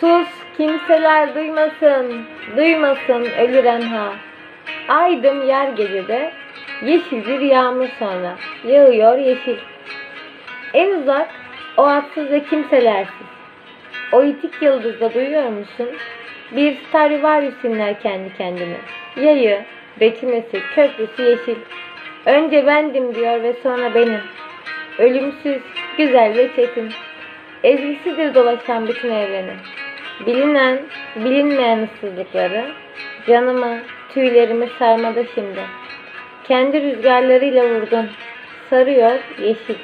Sus kimseler duymasın, duymasın ölürem ha. Aydım yer gecede, yeşil bir yağmur sonra, yağıyor yeşil. En uzak, o atsız ve kimselersiz. O itik yıldızda duyuyor musun? Bir star var yüzünler kendi kendine. Yayı, reçinesi, köprüsü yeşil. Önce bendim diyor ve sonra benim. Ölümsüz, güzel ve çetin. Ezgisidir dolaşan bütün evreni. Bilinen, bilinmeyen ıssızlıkları, canımı, tüylerimi sarmada şimdi. Kendi rüzgarlarıyla vurdun, sarıyor yeşil.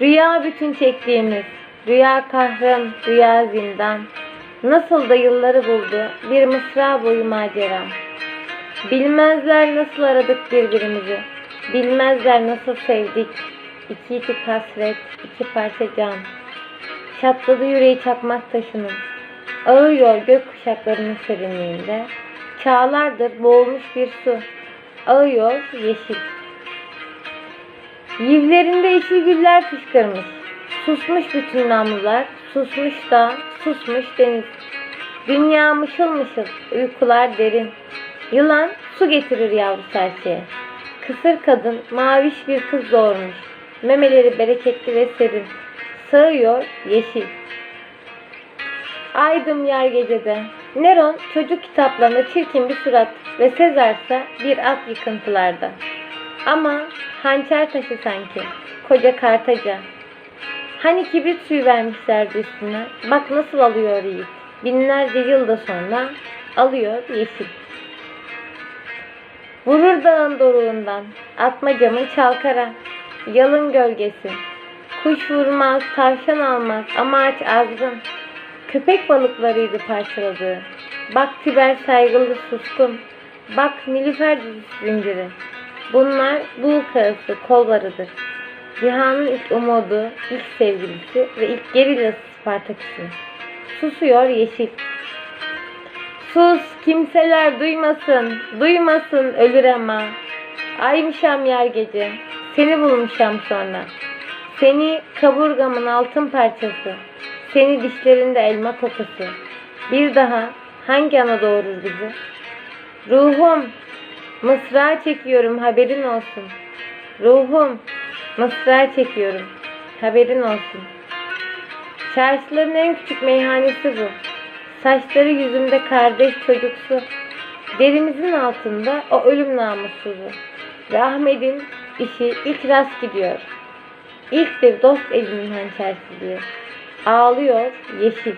Rüya bütün çektiğimiz, rüya kahram, rüya zindan. Nasıl da yılları buldu, bir mısra boyu maceram. Bilmezler nasıl aradık birbirimizi, bilmezler nasıl sevdik. İki itik hasret, iki parça can. Çatladı yüreği çakmak taşının. Ağıyor gök kuşaklarının serinliğinde. Çağlardır boğulmuş bir su. Ağıyor yeşil. Yivlerinde yeşil güller fışkırmış. Susmuş bütün namlular, susmuş da, susmuş deniz. Dünya mışıl mışıl, uykular derin. Yılan su getirir yavru serçeye. Kısır kadın maviş bir kız doğurmuş. Memeleri bereketli ve serin. Sağıyor yeşil. Aydım yer gecede. Neron çocuk kitaplarında çirkin bir surat ve Sezar'sa bir at yıkıntılarda. Ama hançer taşı sanki. Koca kartaca. Hani kibrit suyu vermişlerdi üstüne. Bak nasıl alıyor yiğit. Binlerce yılda sonra alıyor yeşil. Vurur dağın doruğundan, atma camın çalkara, yalın gölgesi. Kuş vurmaz, tavşan almaz ama aç azgın. Köpek balıklarıydı parçaladığı. Bak Tiber saygılı suskun. Bak Nilüfer zinciri. Bunlar bul kağısı kollarıdır. Cihanın ilk umudu, ilk sevgilisi ve ilk gerillası Spartaküs'ün. Susuyor yeşil. Sus kimseler duymasın, duymasın ölür ama. Aymışam yer gece, seni bulmuşam sonra. Seni kaburgamın altın parçası, seni dişlerinde elma kokusu. Bir daha hangi ana doğurur bizi? Ruhum, mısra çekiyorum haberin olsun. Ruhum, mısra çekiyorum haberin olsun. Çarşıların en küçük meyhanesi bu. Saçları yüzümde kardeş çocuksu. Derimizin altında o ölüm namussuzu. Ve işi ilk rast gidiyor. İlktir dost elinin hançersizliği. Ağlıyor yeşil.